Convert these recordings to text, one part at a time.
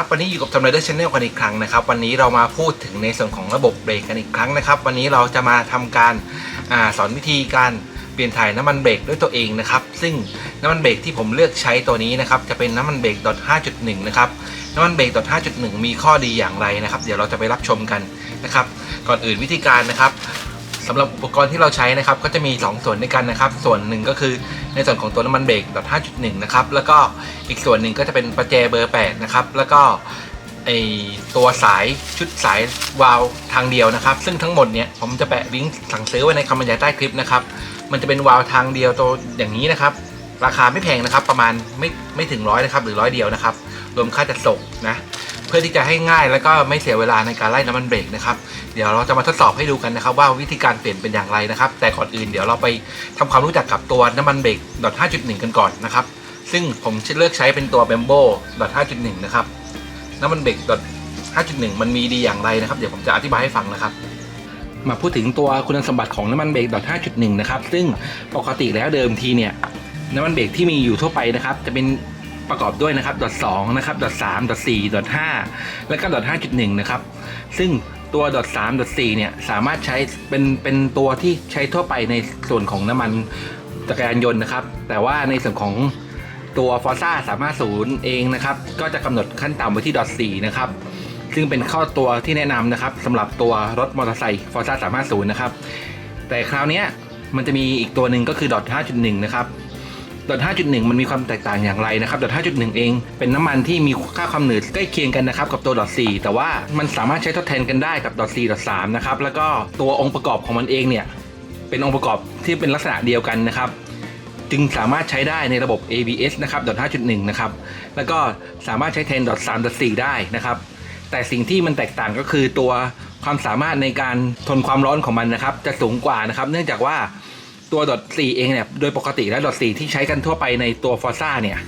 ครับวันนี้อยู่กับทำไรเดอร์ชาแนลกันอีกครั้งนะครับ วันนี้เรามาพูดถึงในส่วนของระบบเบรกกันอีกครั้งนะครับ วันนี้เราจะมาทำการอาสอนวิธีการเปลี่ยนถ่ายน้ำมันเบรกด้วยตัวเองนะครับ ซึ่งน้ำมันเบรกที่ผมเลือกใช้ตัวนี้นะครับจะเป็นน้ำมันเบรก .5.1 นะครับน้ำมันเบรก .5.1 มีข้อดีอย่างไรนะครับ เดี๋ยวเราจะไปรับชมกันนะครับ ก่อนอื่นวิธีการนะครับ สำหรับอุปกรณ์ที่เราใช้นะครับก็จะมี 2 ส่วนด้วยกันนะครับ ส่วนหนึ่งก็คือในส่วนของตัวน้ำมันเบรก .5.1 นะครับ แล้วก็อีกส่วนหนึ่งก็จะเป็นประแจเบอร์ 8 นะครับ แล้วก็ไอตัวสายชุดสายวาลทางเดียวนะครับ ซึ่งทั้งหมดเนี่ยผมจะแปะลิงก์สั่งซื้อไว้ในคำบรรยายใต้คลิปนะครับ มันจะเป็นวาลทางเดียวตัวอย่างนี้นะครับ ราคาไม่แพงนะครับ ประมาณไม่ไม่ถึงร้อยนะครับ หรือร้อยเดียวนะครับ รวมค่าจัดส่งนะ เพื่อที่จะให้ง่ายแล้วก็ไม่เสียเวลาในการไล่น้ำมันเบรกนะครับเดี๋ยวเราจะมาทดสอบให้ดูกันนะครับ ว่าวิธีการเปลี่ยนเป็นอย่างไรนะครับ แต่ก่อนอื่นเดี๋ยวเราไปทำความรู้จักกับตัวน้ำมันเบรก .5.1 กันก่อนนะครับ ซึ่งผมเลือกใช้เป็นตัว Bembo .5.1 นะครับน้ำมันเบรก .5.1 มันมีดีอย่างไรนะครับ เดี๋ยวผมจะอธิบายให้ฟังนะครับมาพูดถึงตัวคุณสมบัติของน้ำมันเบรก .5.1 นะครับ ซึ่งปกติแล้วเดิมทีเนี่ยน้ำมันเบรกที่มีอยู่ทั่วไปนะครับ จะเป็น ประกอบด้วยนะครับ .2 นะครับ .3 .4 .5 แล้วก็ .5.1 นะครับ ซึ่งตัว .3 .4 เนี่ยสามารถใช้เป็นเป็นตัวที่ใช้ทั่วไปในส่วนของน้ำมันจักรยานยนต์นะครับ แต่ว่าในส่วนของตัวฟอร์ซ่าสามารถศูนย์เองนะครับ ก็จะกำหนดขั้นต่ำไว้ที่ .4 นะครับซึ่งเป็นข้อตัวที่แนะนำนะครับสำหรับตัวรถมอเตอร์ไซค์ฟอร์ซ่าสามารถศูนย์นะครับ แต่คราวนี้มันจะมีอีกตัวหนึ่งก็คือ .5.1 นะครับ ดอท5.1 มันมีความแตกต่างอย่างไรนะครับดอท5.1 เอง เป็นน้ำมันที่มีค่าความหนืดใกล้เคียงกันนะครับกับตัวดอท4แต่ว่ามันสามารถใช้ทดแทนกันได้กับดอท4ดอท3นะครับแล้วก็ตัวองค์ประกอบของมันเองเนี่ยเป็นองค์ประกอบที่เป็นลักษณะเดียวกันนะครับจึงสามารถใช้ได้ในระบบ ABS นะครับดอท5.1 นะครับ แล้วก็สามารถใช้แทนดอท3ดอท4ได้นะครับ แต่สิ่งที่มันแตกต่างก็คือตัวความสามารถในการทนความร้อนของมันนะครับ จะสูงกว่านะครับ เนื่องจากว่า ตัวดอท4เองเนี่ยโดยปกติแล้วดอท4ที่ใช้กันทั่วไปในตัวฟอร์ซ่าเนี่ย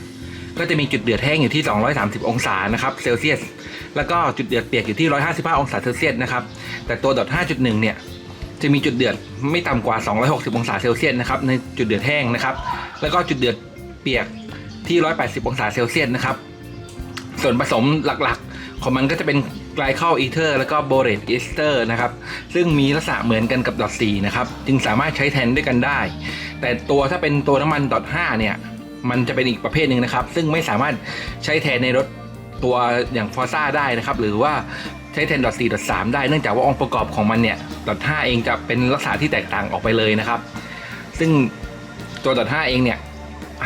ก็จะมีจุดเดือดแห้งอยู่ที่ 230 องศานะครับเซลเซียส แล้วก็จุดเดือดเปียกอยู่ที่ 155 องศาเซลเซียสนะครับ แต่ตัวดอท5.1 เนี่ยจะมีจุดเดือดไม่ต่ำกว่า 260 องศาเซลเซียสนะครับในจุดเดือดแห้งนะครับ แล้วก็จุดเดือดเปียกที่ 180 องศาเซลเซียสนะครับ ส่วนผสมหลักๆ ของมันก็จะเป็น ไกลคอลอีเทอร์แล้วก็โบเรตอีสเตอร์นะครับ ซึ่งมีลักษณะเหมือนกันกับดอท4นะครับ จึงสามารถใช้แทนด้วยกันได้ แต่ตัวถ้าเป็นตัวน้ำมันดอท5เนี่ย มันจะเป็นอีกประเภทหนึ่งนะครับ ซึ่งไม่สามารถใช้แทนในรถตัวอย่างฟอร์ซ่าได้นะครับ หรือว่าใช้แทนดอท4ดอท3ได้ เนื่องจากว่าองค์ประกอบของมันเนี่ยดอท5เองจะเป็นลักษณะที่แตกต่างออกไปเลยนะครับ ซึ่งตัวดอท5เองเนี่ย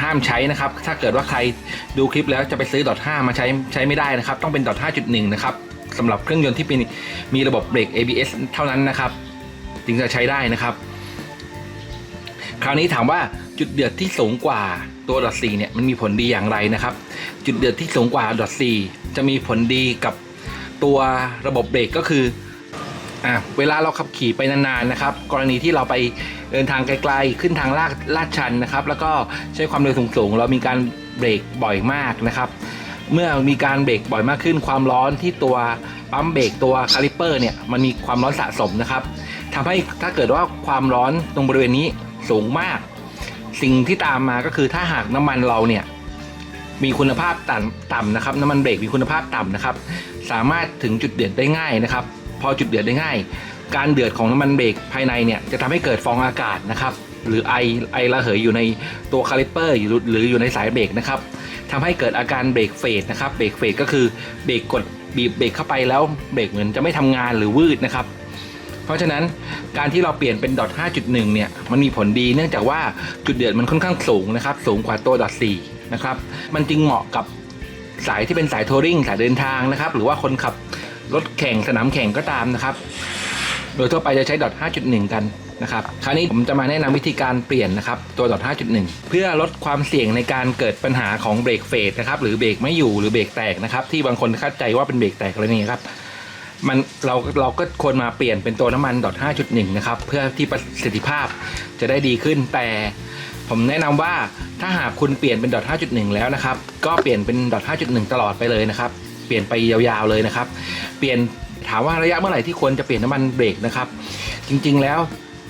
ห้ามใช้นะครับ ถ้าเกิดว่าใครดูคลิปแล้วจะไปซื้อดอท5มาใช้ใช้ไม่ได้นะครับ ต้องเป็นดอท5.1 นะครับ สำหรับเครื่องยนต์ที่เป็นมีระบบเบรก ABS เท่านั้นนะครับจึงจะใช้ได้นะครับ คราวนี้ถามว่าจุดเดือดที่สูงกว่าตัวดอท4เนี่ยมันมีผลดีอย่างไรนะครับ จุดเดือดที่สูงกว่าดอท4จะมีผลดีกับตัวระบบเบรกก็คืออะเวลาเราขับขี่ไปนานๆนะครับ กรณีที่เราไปเดินทางไกลๆ ขึ้นทางลาดลาดชันนะครับ แล้วก็ใช้ความเร็วสูงๆเรามีการเบรกบ่อยมากนะครับ เมื่อมีการเบรกบ่อยมากขึ้น ความร้อนที่ตัวปั๊มเบรกตัวคาลิปเปอร์เนี่ยมันมีความร้อนสะสมนะครับทำให้ถ้าเกิดว่าความร้อนตรงบริเวณนี้สูงมาก สิ่งที่ตามมาก็คือถ้าหากน้ำมันเราเนี่ยมีคุณภาพต่ำต่ำนะครับน้ำมันเบรกมีคุณภาพต่ำนะครับ สามารถถึงจุดเดือดได้ง่ายนะครับ พอจุดเดือดได้ง่าย การเดือดของน้ำมันเบรกภายในเนี่ยจะทำให้เกิดฟองอากาศนะครับ หรือไอไอระเหยอยู่ในตัวคาลิปเปอร์หรือหรืออยู่ในสายเบรกนะครับ ทำให้เกิดอาการเบรกเฟดนะครับเบรกเฟดก็คือเบรกกดบีบเบรกเข้าไปแล้วเบรกเหมือนจะไม่ทำงานหรือวืดนะครับเพราะฉะนั้นการที่เราเปลี่ยนเป็นดอท5.1 เนี่ยมันมีผลดีเนื่องจากว่าจุดเดือดมันค่อนข้างสูงนะครับสูงกว่าตัวดอท4นะครับมันจึงเหมาะกับสายที่เป็นสายทัวริงสายเดินทางนะครับหรือว่าคนขับรถแข่งสนามแข่งก็ตามนะครับ โดยทั่วไปจะใช้ 5.1 กันนะครับคราวนี้ผมจะมาแนะนำวิธีการเปลี่ยนนะครับตัว 5.1 เพื่อลดความเสี่ยงในการเกิดปัญหาของเบรกเฟดนะครับหรือเบรกไม่อยู่หรือเบรกแตกนะครับที่บางคนเข้าใจว่าเป็นเบรกแตกอะไรนี่ครับมันเราเราก็ควรมาเปลี่ยนเป็นตัวน้ำมัน 5.1 นะครับเพื่อที่ประสิทธิภาพจะได้ดีขึ้น แต่ผมแนะนำว่าถ้าหากคุณเปลี่ยนเป็น 5.1 แล้วนะครับ ก็เปลี่ยนเป็น 5.1 ตลอดไปเลยนะครับ เปลี่ยนไปยาวๆเลยนะครับ เปลี่ยน ถามว่าระยะเมื่อไหร่ที่ควรจะเปลี่ยนน้ำมันเบรกนะครับ จริงๆแล้ว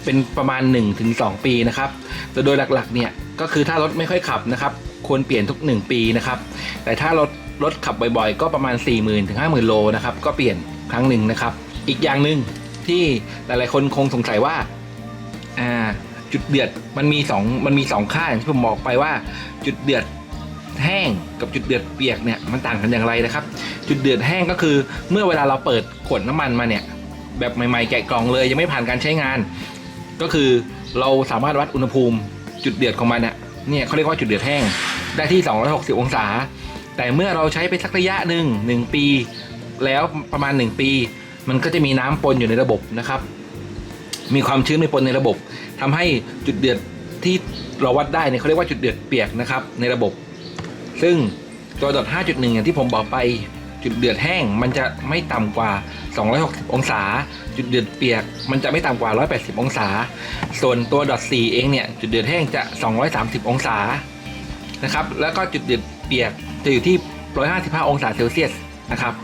เป็นประมาณ 1-2 ปีนะครับแต่โดยหลักๆเนี่ยก็คือถ้ารถไม่ค่อยขับนะครับ ควรเปลี่ยนทุก 1 ปีนะครับ แต่ถ้ารถรถขับบ่อยๆ ก็ประมาณ 4 0 0 0 0 ถึง 50,000 โลนะครับ ก็เปลี่ยนครั้งหนึ่งนะครับ อีกอย่างหนึ่งที่หลายๆ คนคงสงสัยว่าจุดเดือดมันมี2มันมี2ค่าอย่างที่ผมบอกไปว่าจุดเดือด แห้งกับจุดเดือดเปียกเนี่ยมันต่างกันอย่างไรนะครับ จุดเดือดแห้งก็คือ เมื่อเวลาเราเปิดขวดน้ำมันมาเนี่ยแบบใหม่ๆแกะกล่องเลยยังไม่ผ่านการใช้งาน ก็คือเราสามารถวัดอุณหภูมิจุดเดือดของมันเนี่ยเนี่ยเขาเรียกว่าจุดเดือดแห้งได้ที่ 260 องศา แต่เมื่อเราใช้ไปสักระยะหนึ่งหนึ่งปี แล้วประมาณ 1 ปี มันก็จะมีน้ำปนอยู่ในระบบนะครับ มีความชื้นในปนในระบบทำให้จุดเดือดที่เราวัดได้เนี่ยเขาเรียกว่าจุดเดือดเปียกนะครับในระบบ ซึ่งตัวดอท5.1 อย่างที่ผมบอกไปจุดเดือดแห้งมันจะไม่ต่ำกว่า 260 องศา จุดเดือดเปียก มันจะไม่ต่ำกว่า 180 องศา ส่วนตัวดอท4เองเนี่ยจุดเดือดแห้งจะ 230 องศานะครับแล้วก็จุดเดือดเปียกจะอยู่ที่ 155 องศาเซลเซียสนะครับ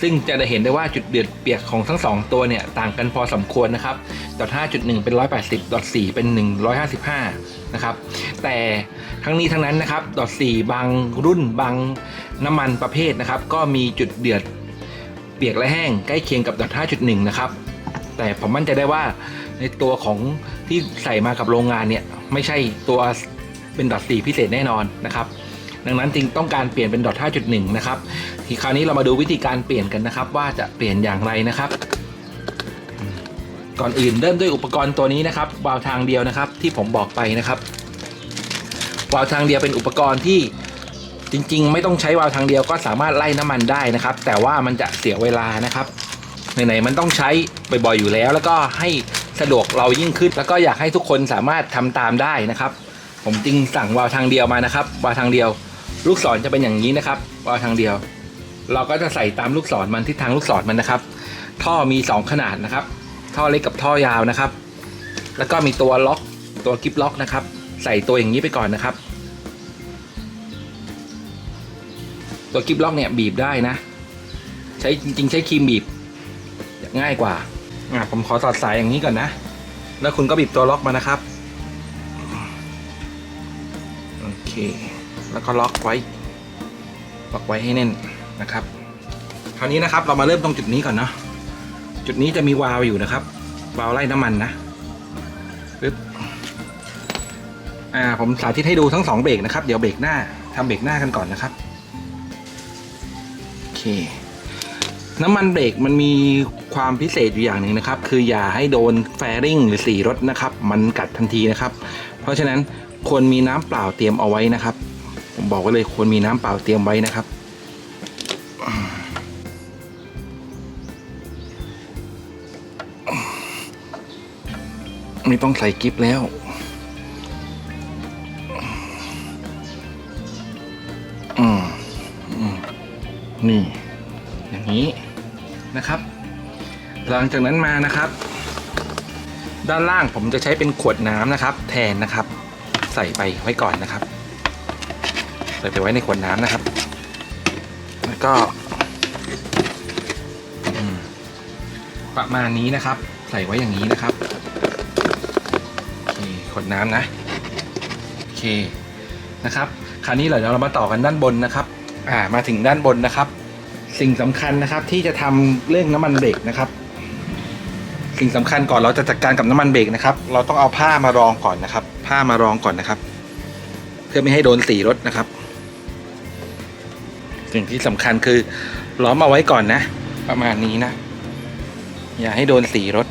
ซึ่งจะได้เห็นได้ว่าจุดเดือดเปียกของทั้งสองตัวเนี่ยต่างกันพอสมควรนะครับดอท5.1 เป็น 180ดอท4เป็น 155 นะครับแต่ ทั้งนี้ทั้งนั้นนะครับดอท4บางรุ่นบางน้ำมันประเภทนะครับ ก็มีจุดเดือดเปียกและแห้งใกล้เคียงกับดอท5.1นะครับ แต่ผมมั่นใจได้ว่าในตัวของที่ใส่มากับโรงงานเนี่ยไม่ใช่ตัวเป็นดอท4พิเศษแน่นอนนะครับดังนั้นจึงต้องการเปลี่ยนเป็นดอท5.1นะครับทีคราวนี้เรามาดูวิธีการเปลี่ยนกันนะครับ ว่าจะเปลี่ยนอย่างไรนะครับ ก่อนอื่นเริ่มด้วยอุปกรณ์ตัวนี้นะครับวาล์วทางเดียวนะครับ ที่ผมบอกไปนะครับ วาล์วทางเดียวเป็นอุปกรณ์ที่จริง ๆ ไม่ต้องใช้วาล์วทางเดียวก็สามารถไล่น้ำมันได้นะครับ แต่ว่ามันจะเสียเวลานะครับไหนๆมันต้องใช้บ่อยๆอยู่แล้ว แล้วก็ให้สะดวกเรายิ่งขึ้น แล้วก็อยากให้ทุกคนสามารถทำตามได้นะครับ ผมจึงสั่งวาล์วทางเดียวมานะครับวาล์วทางเดียว ลูกศรจะเป็นอย่างนี้นะครับวาล์วทางเดียว เราก็จะใส่ตามลูกศรมันทิศทางลูกศรมันนะครับ ท่อมี 2 ขนาดนะครับ ท่อเล็กกับท่อยาวนะครับ แล้วก็มีตัวล็อกตัวกิฟล็อกนะครับ ใส่ตัวอย่างนี้ไปก่อนนะครับ ตัวกิฟล็อกเนี่ยบีบได้นะ ใช้จริงๆใช้ครีมบีบ ง่ายกว่าอะผมขอสอดสายอย่างนี้ก่อนนะ แล้วคุณก็บีบตัวล็อกมานะครับ โอเค แล้วก็ล็อกไว้ ล็อกไว้ให้แน่นนะครับ คราวนี้นะครับเรามาเริ่มตรงจุดนี้ก่อนเนาะ จุดนี้จะมีวาล์วอยู่นะครับ วาล์วไล่น้ำมันนะปึ๊บอ่าผมสาธิตให้ดูทั้งสองเบรกนะครับ เดี๋ยวเบรกหน้าทำเบรกหน้ากันก่อนนะครับ น้ำมันเบรกมันมีความพิเศษอยู่อย่างหนึ่งนะครับ คืออย่าให้โดนแฟริงหรือสีรถนะครับ มันกัดทันทีนะครับ เพราะฉะนั้นควรมีน้ำเปล่าเตรียมเอาไว้นะครับผมบอกไว้เลยควรมีน้ำเปล่าเตรียมไว้นะครับไม่ต้องใส่กิฟแล้ว นี่ อย่างนี้นะครับ หลังจากนั้นมานะครับ ด้านล่างผมจะใช้เป็นขวดน้ำนะครับ แทนนะครับ ใส่ไปไว้ก่อนนะครับ ใส่ไปไว้ในขวดน้ำนะครับ แล้วก็ประมาณนี้นะครับ ใส่ไว้อย่างนี้นะครับขวดน้ำนะโอเคนะครับ คราวนี้เราเดี๋ยวเรามาต่อกันด้านบนนะครับ อ่ามาถึงด้านบนนะครับ สิ่งสำคัญนะครับที่จะทำเรื่องน้ำมันเบรกนะครับ สิ่งสำคัญก่อนเราจะจัดการกับน้ำมันเบรกนะครับ เราต้องเอาผ้ามารองก่อนนะครับ ผ้ามารองก่อนนะครับ เพื่อไม่ให้โดนสีรถนะครับ สิ่งที่สำคัญคือล้อมเอาไว้ก่อนนะ ประมาณนี้นะ อย่าให้โดนสีรถ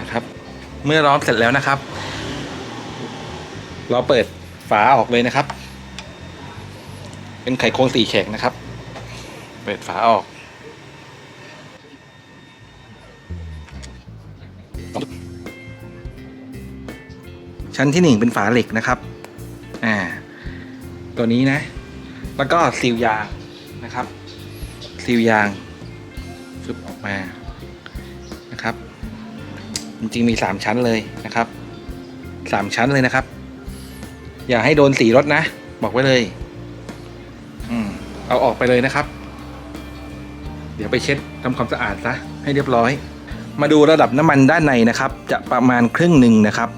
นะครับ เมื่อล้อมเสร็จแล้วนะครับ เราเปิดฝาออกเลยนะครับ เป็นไขควงสี่แฉกนะครับ เปิดฝาออกชั้นที่หนึ่งเป็นฝาเหล็กนะครับ อ่า ตัวนี้นะ แล้วก็ซีลยางนะครับ ซีลยางฟึบออกมานะครับ จริงๆมีสามชั้นเลยนะครับสามชั้นเลยนะครับ อย่าให้โดนสีรถนะ บอกไว้เลย เอาออกไปเลยนะครับ เดี๋ยวไปเช็ดทำความสะอาดซะให้เรียบร้อย มาดูระดับน้ำมันด้านในนะครับ จะประมาณครึ่งหนึ่งนะครับ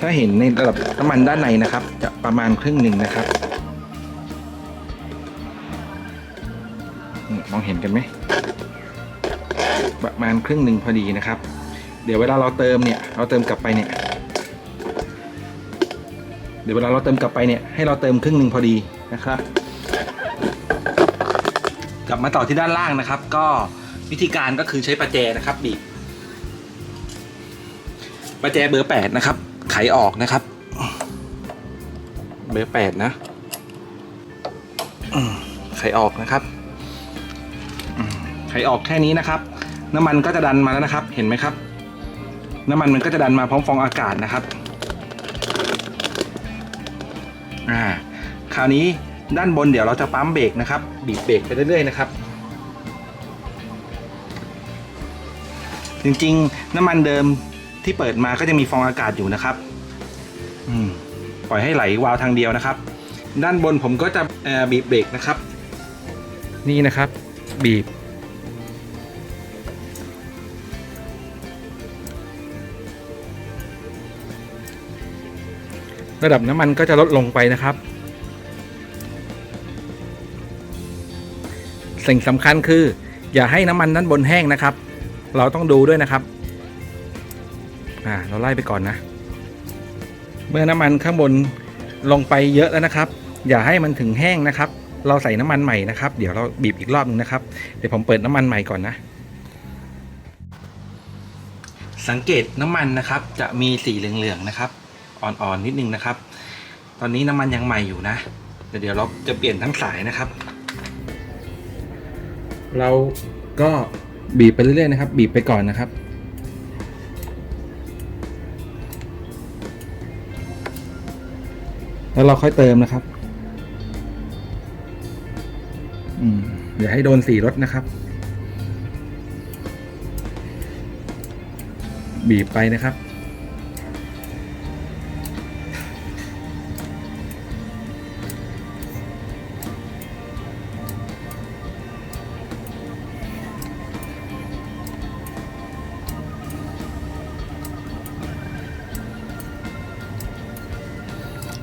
ถ้าเห็นในระดับน้ำมันด้านในนะครับ จะประมาณครึ่งหนึ่งนะครับมองเห็นกันไหมประมาณครึ่งหนึ่งพอดีนะครับ เดี๋ยวเวลาเราเติมเนี่ย เราเติมกลับไปเนี่ย เดี๋ยวเวลาเราเติมกลับไปเนี่ยให้เราเติมครึ่งหนึ่งพอดีนะครับ กลับมาต่อที่ด้านล่างนะครับ ก็วิธีการก็คือใช้ประแจนะครับบีบประแจเบอร์แปดนะครับ ไขออกนะครับ เบอร์แปดนะไขออกนะครับไขออกแค่นี้นะครับ น้ำมันก็จะดันมาแล้วนะครับ เห็นไหมครับ น้ำมันมันก็จะดันมาพร้อมฟองอากาศนะครับ อ่า คราวนี้ ด้านบนเดี๋ยวเราจะปั๊มเบรกนะครับ บีบเบรกไปเรื่อยๆนะครับ จริงๆน้ำมันเดิมที่เปิดมาก็จะมีฟองอากาศอยู่นะครับปล่อยให้ไหลวาล์วทางเดียวนะครับ ด้านบนผมก็จะบีบเบรกนะครับ นี่นะครับ บีบ ระดับน้ำมันก็จะลดลงไปนะครับ สิ่งสำคัญคือ อย่าให้น้ำมันด้านบนแห้งนะครับ เราต้องดูด้วยนะครับ อ่า เราไล่ไปก่อนนะ เมื่อน้ำมันข้างบนลงไปเยอะแล้วนะครับ อย่าให้มันถึงแห้งนะครับ เราใส่น้ำมันใหม่นะครับ เดี๋ยวเราบีบอีกรอบหนึงนะครับ เดี๋ยวผมเปิดน้ำมันใหม่ก่อนนะ สังเกตน้ำมันนะครับ จะมีสีเหลืองๆนะครับอ่อนๆนิดนึงนะครับ ตอนนี้น้ำมันยังใหม่อยู่นะแต่เดี๋ยวเราจะเปลี่ยนทั้งสายนะครับ เราก็บีบไปเรื่อยๆนะครับ บีบไปก่อนนะครับ แล้วเราค่อยเติมนะครับอืมอย่าให้โดนสีรถนะครับ บีบไปนะครับ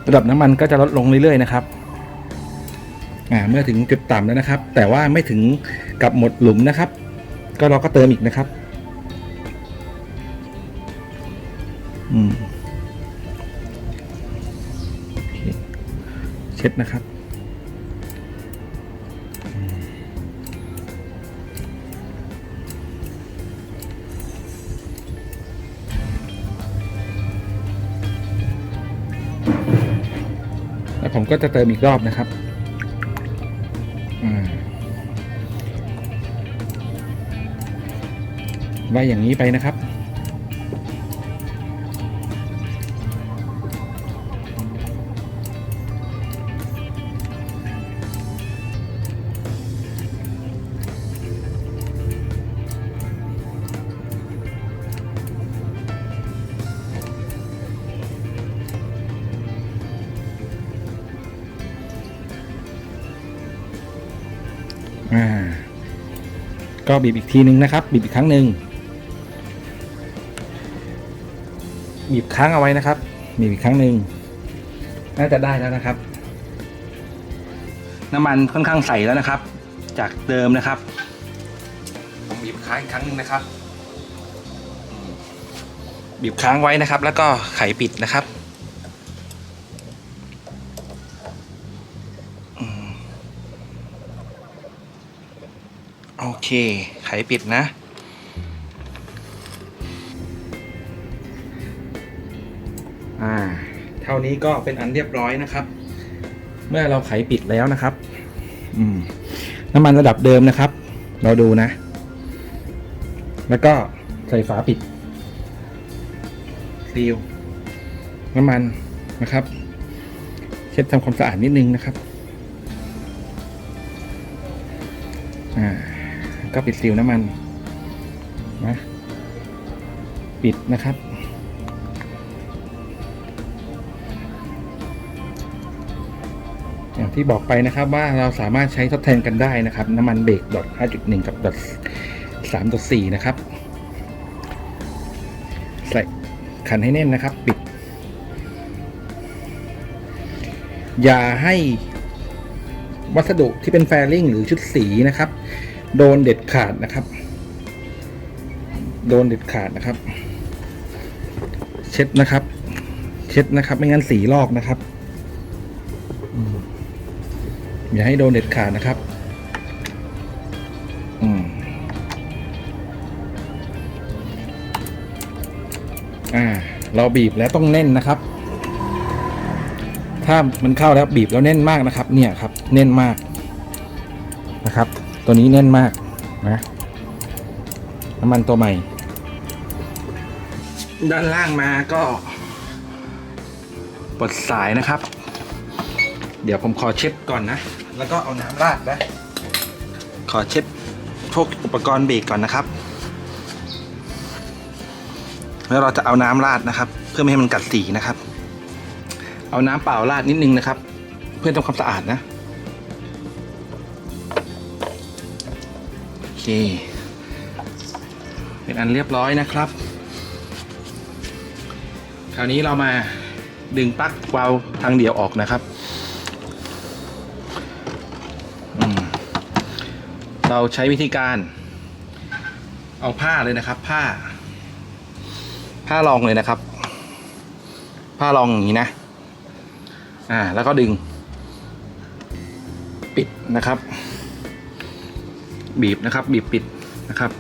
ระดับน้ำมันก็จะลดลงเรื่อยๆนะครับอ่าเมื่อถึงจุดต่ำแล้วนะครับ แต่ว่าไม่ถึงกับหมดหลุมนะครับ ก็เราก็เติมอีกนะครับอืมเช็ดนะครับ แล้วผมก็จะเติมอีกรอบนะครับอ่าไว้อย่างนี้ไปนะครับ บีบอีกทีนึงนะครับ บีบอีกครั้งหนึ่งบีบค้างเอาไว้นะครับบีบอีกครั้งหนึ่งน่าจะได้แล้วนะครับ น้ำมันค่อนข้างใสแล้วนะครับ จากเดิมนะครับผมบีบค้างอีกครั้งหนึ่งนะครับ บีบค้างไว้นะครับ แล้วก็ไขปิดนะครับ เค ไขปิดนะ อ่า เท่านี้ก็เป็นอันเรียบร้อยนะครับ เมื่อเราไขปิดแล้วนะครับ อืม น้ำมันระดับเดิมนะครับ เราดูนะ แล้วก็ใส่ฝาปิดซีลน้ำมันนะครับ เช็ดทำความสะอาดนิดนึงนะครับ ก็ปิดซีลน้ำมันนะปิดนะครับ อย่างที่บอกไปนะครับว่าเราสามารถใช้ทดแทนกันได้นะครับ น้ำมันเบรกดอท5.1 กับดอท3.4 นะครับ ใส่ขันให้แน่นนะครับ ปิด อย่าให้วัสดุที่เป็นแฟริ่งหรือชุดสีนะครับ โดนเด็ดขาดนะครับ โดนเด็ดขาดนะครับ เช็ดนะครับ เช็ดนะครับ ไม่งั้นสีลอกนะครับอย่าให้โดนเด็ดขาดนะครับอ่า เราบีบแล้วต้องแน่นนะครับ ถ้ามันเข้าแล้วบีบแล้วแน่นมากนะครับ เนี่ยครับ แน่นมากนะครับ ตัวนี้แน่นมากนะน้ำมันตัวใหม่ ด้านล่างมาก็ปลดสายนะครับ เดี๋ยวผมขอเช็ดก่อนนะ แล้วก็เอาน้ำราดนะขอเช็ดพวกอุปกรณ์เบรกก่อนนะครับ แล้วเราจะเอาน้ำราดนะครับ เพื่อไม่ให้มันกัดสีนะครับ เอาน้ำเปล่าราดนิดนึงนะครับ เพื่อทำความสะอาดนะ เค เป็นอันเรียบร้อยนะครับ คราวนี้เรามาดึงปลั๊กวาล์วทางเดี่ยวออกนะครับ เราใช้วิธีการ เอาผ้าเลยนะครับ ผ้า ผ้ารองเลยนะครับ ผ้ารองอย่างนี้นะ อ่า แล้วก็ดึง ปิดนะครับ บีบนะครับ บีบปิดนะครับ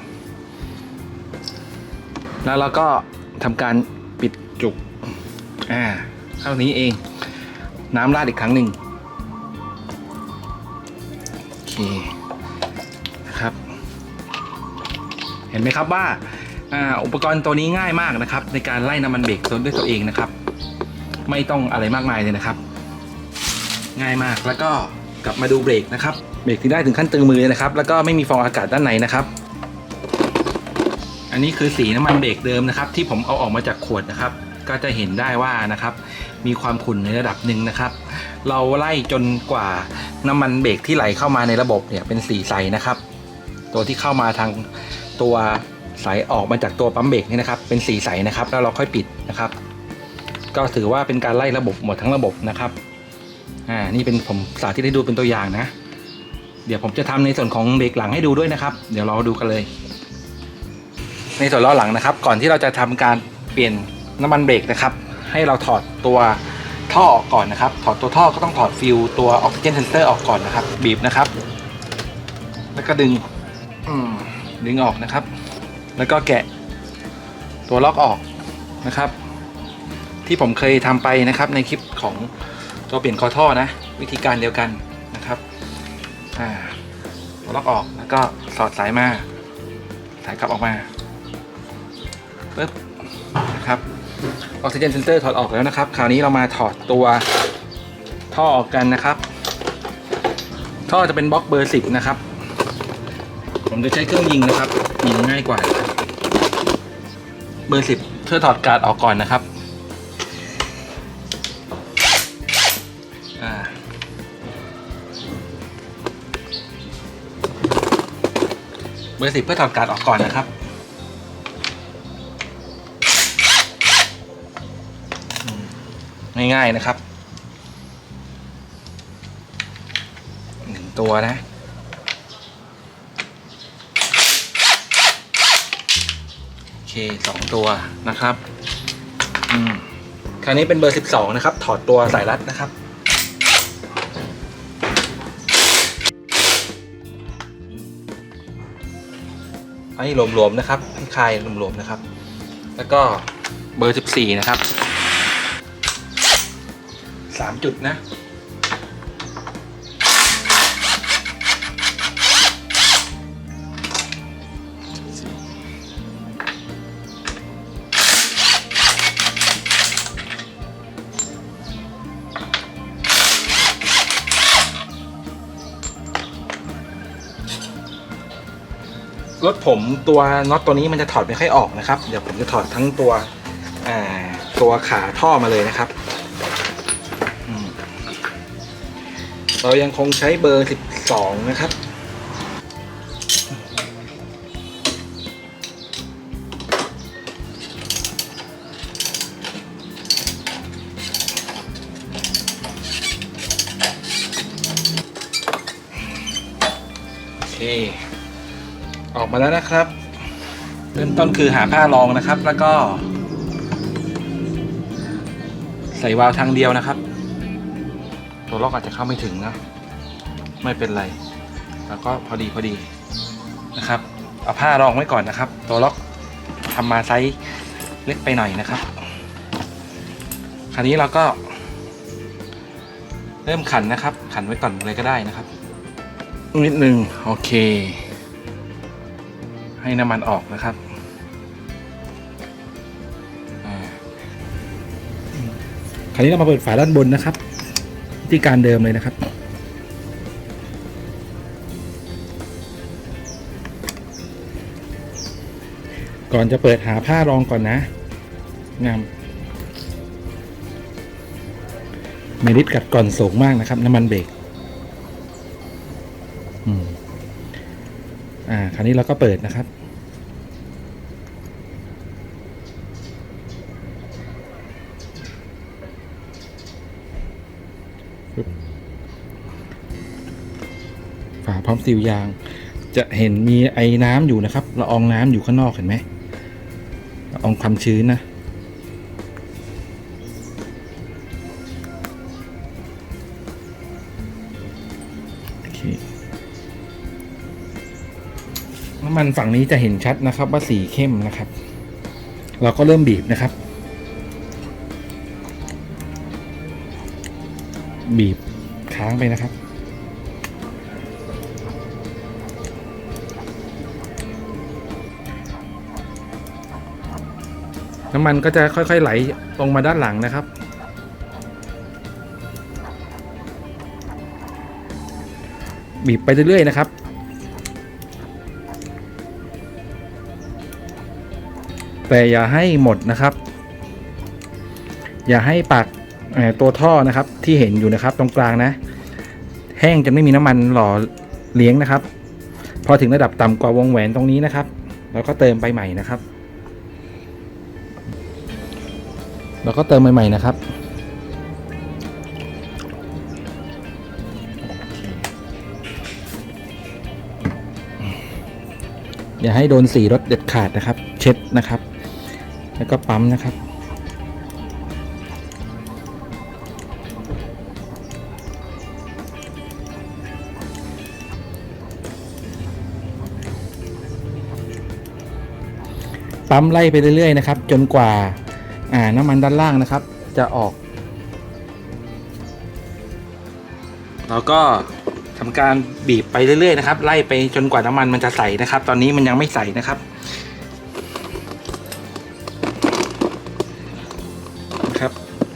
แล้วเราก็ทำการปิดจุกอ่าเท่านี้เอง น้ำราดอีกครั้งหนึ่งโอเคนะครับ เห็นไหมครับว่าอุปกรณ์ตัวนี้ง่ายมากนะครับ ในการไล่น้ำมันเบรกตัวด้วยตัวเองนะครับ ไม่ต้องอะไรมากมายเลยนะครับ ง่ายมากแล้วก็กลับมาดูเบรกนะครับ เบรกที่ได้ถึงขั้นตึงมือนะครับ แล้วก็ไม่มีฟองอากาศด้านในนะครับ อันนี้คือสีน้ำมันเบรกเดิมนะครับ ที่ผมเอาออกมาจากขวดนะครับ ก็จะเห็นได้ว่านะครับ มีความขุ่นในระดับหนึ่งนะครับ เราไล่จนกว่าน้ำมันเบรกที่ไหลเข้ามาในระบบเนี่ยเป็นสีใสนะครับ ตัวที่เข้ามาทางตัวใสออกมาจากตัวปั๊มเบรกนี่นะครับ เป็นสีใสนะครับ แล้วเราค่อยปิดนะครับ ก็ถือว่าเป็นการไล่ระบบหมดทั้งระบบนะครับ อ่า นี่เป็นผมสาธิตให้ดูเป็นตัวอย่างนะ เดี๋ยวผมจะทำในส่วนของเบรกหลังให้ดูด้วยนะครับ เดี๋ยวเราดูกันเลย ในส่วนล้อหลังนะครับ ก่อนที่เราจะทำการเปลี่ยนน้ำมันเบรกนะครับ ให้เราถอดตัวท่อออกก่อนนะครับ ถอดตัวท่อก็ต้องถอดฟิลตัวออกซิเจนเซนเซอร์ออกก่อนนะครับ บีบนะครับ แล้วก็ดึงดึงออกนะครับ แล้วก็แกะตัวล็อกออกนะครับ ที่ผมเคยทำไปนะครับในคลิปของตัวเปลี่ยนคอท่อนะ วิธีการเดียวกัน อ่าล็อกออกแล้วก็สอดสายมา สายกลับออกมาปึ๊บนะครับออกซิเจนเซนเซอร์ถอดออกแล้วนะครับ คราวนี้เรามาถอดตัวท่อออกกันนะครับ ท่อจะเป็นบล็อกเบอร์สิบนะครับ ผมจะใช้เครื่องยิงนะครับยิงง่ายกว่า เบอร์สิบเพื่อถอดการ์ดออกก่อนนะครับ เบอร์สิบเพื่อถอดการ์ดออกก่อนนะครับ ง่ายๆนะครับหนึ่งตัวนะโอเคสองตัวนะครับ อืมคราวนี้เป็นเบอร์12นะครับ ถอดตัวสายรัดนะครับ ให้รวมๆนะครับให้คลายรวมๆนะครับ แล้วก็เบอร์ 14 นะครับ 3 จุดนะ รถผมตัวน็อตตัวนี้มันจะถอดไม่ค่อยออกนะครับ เดี๋ยวผมจะถอดทั้งตัวตัวขาท่อมาเลยนะครับ เรายังคงใช้เบอร์ 12 นะครับโอเค ออกมาแล้วนะครับ เริ่มต้นคือหาผ้ารองนะครับ แล้วก็ ใส่วาล์วทางเดียวนะครับ ตัวล็อกอาจจะเข้าไม่ถึงนะไม่เป็นไร แล้วก็พอดีพอดีนะครับ เอาผ้ารองไว้ก่อนนะครับ ตัวล็อกทำมาไซส์เล็กไปหน่อยนะครับ คราวนี้เราก็ เริ่มขันนะครับ ขันไว้ก่อนเลยก็ได้นะครับนิดนึงโอเค ให้น้ำมันออกนะครับคราวนี้เรามาเปิดฝาด้านบนนะครับวิธีการเดิมเลยนะครับก่อนจะเปิดหาผ้ารองก่อนนะงามเมลิดกัดก่อนสูงมากนะครับ น้ำมันเบรก ราวนี้เราก็เปิดนะครับ ฝาพร้อมซิลยาง จะเห็นมีไอ้น้ำอยู่นะครับละอองน้ำอยู่ข้างนอกเห็นไหมละอองความชื้นนะ มันฝั่งนี้จะเห็นชัดนะครับว่าสีเข้มนะครับ เราก็เริ่มบีบนะครับ บีบค้างไปนะครับ น้ำมันก็จะค่อยๆไหลลงมาด้านหลังนะครับบีบไปเรื่อยๆนะครับ แต่อย่าให้หมดนะครับ อย่าให้ปากตัวท่อนะครับที่เห็นอยู่นะครับตรงกลางนะ แห้งจนไม่มีน้ำมันหล่อเลี้ยงนะครับ พอถึงระดับต่ำกว่าวงแหวนตรงนี้นะครับเราก็เติมไปใหม่นะครับเราก็เติมใหม่ๆนะครับอย่าให้โดนสีรถเด็ดขาดนะครับ เช็ดนะครับ แล้วก็ปั๊มนะครับ ปั๊มไล่ไปเรื่อยๆนะครับ จนกว่าอ่าน้ำมันด้านล่างนะครับ จะออกเราก็ทำการบีบไปเรื่อยๆนะครับ ไล่ไปจนกว่าน้ำมันมันจะใสนะครับ ตอนนี้มันยังไม่ใสนะครับ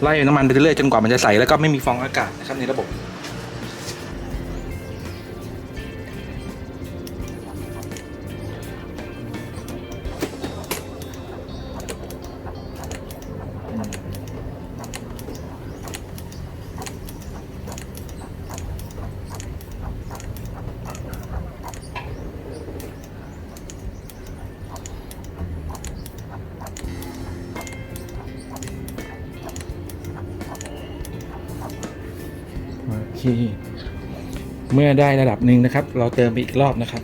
ไล่น้ำมันไปเรื่อยๆจนกว่ามันจะใสแล้วก็ไม่มีฟองอากาศนะครับในระบบ เค เมื่อได้ระดับหนึ่งนะครับ เราเติมไปอีกรอบนะครับ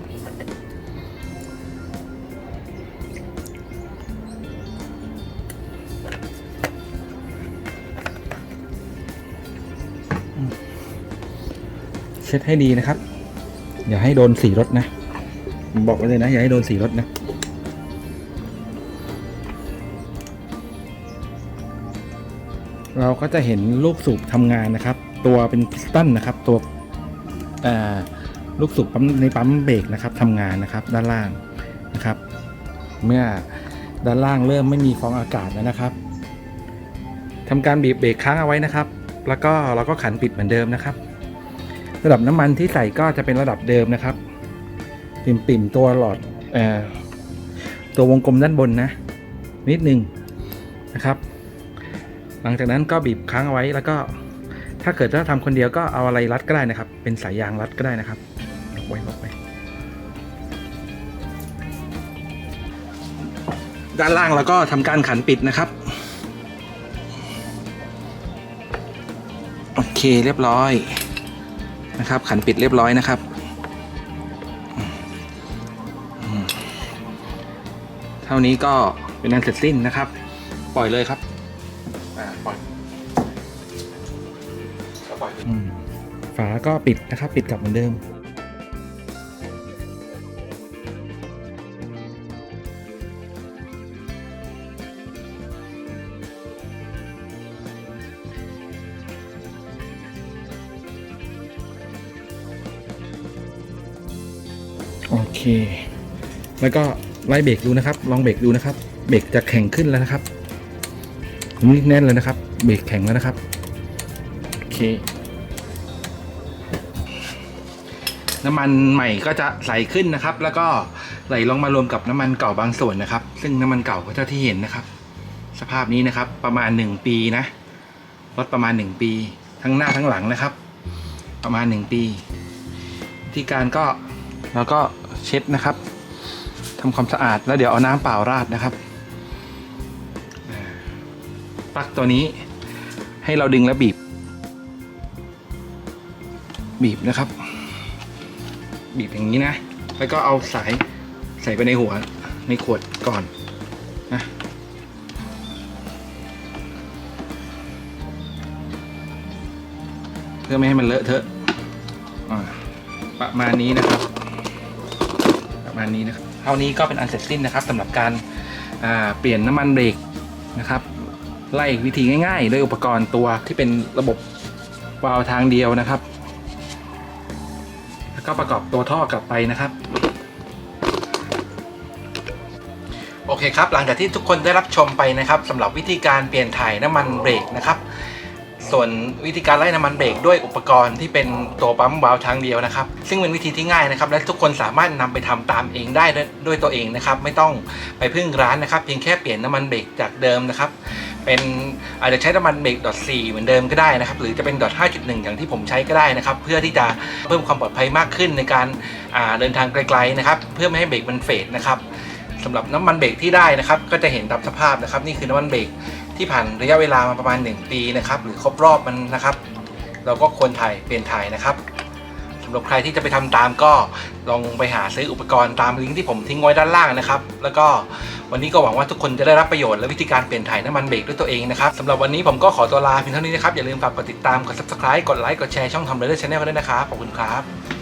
เช็ดให้ดีนะครับ อย่าให้โดนสีรถนะ บอกไว้เลยนะ อย่าให้โดนสีรถนะเราก็จะเห็นลูกสูบทำงานนะครับ ตัวเป็นพิสตันนะครับ ตัวลูกสูบปั๊มในปั๊มเบรกนะครับทำงานนะครับด้านล่างนะครับ เมื่อด้านล่างเริ่มไม่มีฟองอากาศแล้วนะครับทำการบีบเบรกค้างเอาไว้นะครับ แล้วก็เราก็ขันปิดเหมือนเดิมนะครับ ระดับน้ำมันที่ใส่ก็จะเป็นระดับเดิมนะครับ ปิ่มๆตัวหลอดอตัววงกลมด้านบนนะ นิดนึงนะครับ หลังจากนั้นก็บีบค้างเอาไว้แล้วก็ ถ้าเกิดถ้าทำคนเดียวก็เอาอะไรรัดก็ได้นะครับ เป็นสายยางรัดก็ได้นะครับไว้ล็อกไปด้านล่างแล้วก็ทำการขันปิดนะครับ โอเคเรียบร้อยนะครับ ขันปิดเรียบร้อยนะครับเท่านี้ก็เป็นอันเสร็จสิ้นนะครับ ปล่อยเลยครับ ก็ปิดนะครับ ปิดกลับเหมือนเดิม โอเค แล้วก็ไล่เบรกดูนะครับ ลองเบรกดูนะครับ เบรกจะแข็งขึ้นแล้วนะครับนี่แน่นเลยนะครับ เบรกแข็งแล้วนะครับ โอเค น้ำมันใหม่ก็จะใสขึ้นนะครับ แล้วก็ไหลลงมารวมกับน้ำมันเก่าบางส่วนนะครับ ซึ่งน้ำมันเก่าก็เท่าที่เห็นนะครับ สภาพนี้นะครับประมาณหนึ่งปีนะรถประมาณหนึ่งปี ทั้งหน้าทั้งหลังนะครับ ประมาณหนึ่งปีวิธีการก็เราก็เช็ดนะครับทำความสะอาดแล้วเดี๋ยวเอาน้ำเปล่าราดนะครับปลั๊กตัวนี้ให้เราดึงแล้วบีบ บีบนะครับ บีบอย่างนี้นะ แล้วก็เอาสายใส่ไปในหัวในขวดก่อนนะเพื่อไม่ให้มันเลอะเทอะประมาณนี้นะครับ ประมาณนี้นะครับเท่านี้ก็เป็นอันเสร็จสิ้นนะครับสำหรับการาเปลี่ยนน้ำมันเบรกนะครับ ไล่วิธีง่าย ๆ ด้วยอุปกรณ์ตัวที่เป็นระบบวาล์วทางเดียวนะครับ ก็ประกอบตัวท่อกลับไปนะครับ โอเคครับ หลังจากที่ทุกคนได้รับชมไปนะครับสำหรับวิธีการเปลี่ยนถ่ายน้ำมันเบรกนะครับส่วนวิธีการไล่น้ำมันเบรกด้วยอุปกรณ์ที่เป็นตัวปั๊มวาล์วทางเดียวนะครับ ซึ่งเป็นวิธีที่ง่ายนะครับ และทุกคนสามารถนำไปทำตามเองได้ด้วยตัวเองนะครับ ไม่ต้องไปพึ่งร้านนะครับ เพียงแค่เปลี่ยนน้ำมันเบรกจากเดิมนะครับ เป็นอาจจะใช้น้ำมันเบรก .4 เหมือนเดิมก็ได้นะครับหรือจะเป็น .5.1 อย่างที่ผมใช้ก็ได้นะครับเพื่อที่จะเพิ่มความปลอดภัยมากขึ้นในการาเดินทางไกลๆนะครับเพื่อไม่ให้เบรกมันเฟดนะครับสำหรับน้ำมันเบรกที่ได้นะครับก็จะเห็นตามสภาพนะครับนี่คือน้ำมันเบรกที่ผ่านระยะเวลามาประมาณ 1 ปีนะครับหรือครบรอบมันนะครับ เราก็ควรถ่ายเปลี่ยนถ่ายนะครับ สำหรับใครที่จะไปทำตามก็ลองไปหาซื้ออุปกรณ์ตามลิงก์ที่ผมทิ้งไว้ด้านล่างนะครับ แล้วก็วันนี้ก็หวังว่าทุกคนจะได้รับประโยชน์และวิธีการเปลี่ยนถ่ายน้ำมันเบรกด้วยตัวเองนะครับสำหรับวันนี้ผมก็ขอตัวลาเพียงเท่านี้นะครับอย่าลืมฝากกดติดตามกด subscribe กดไลค์กดแชร์ช่องทำเรดเดอร์ชาแนลกันด้วยนะครับขอบคุณครับ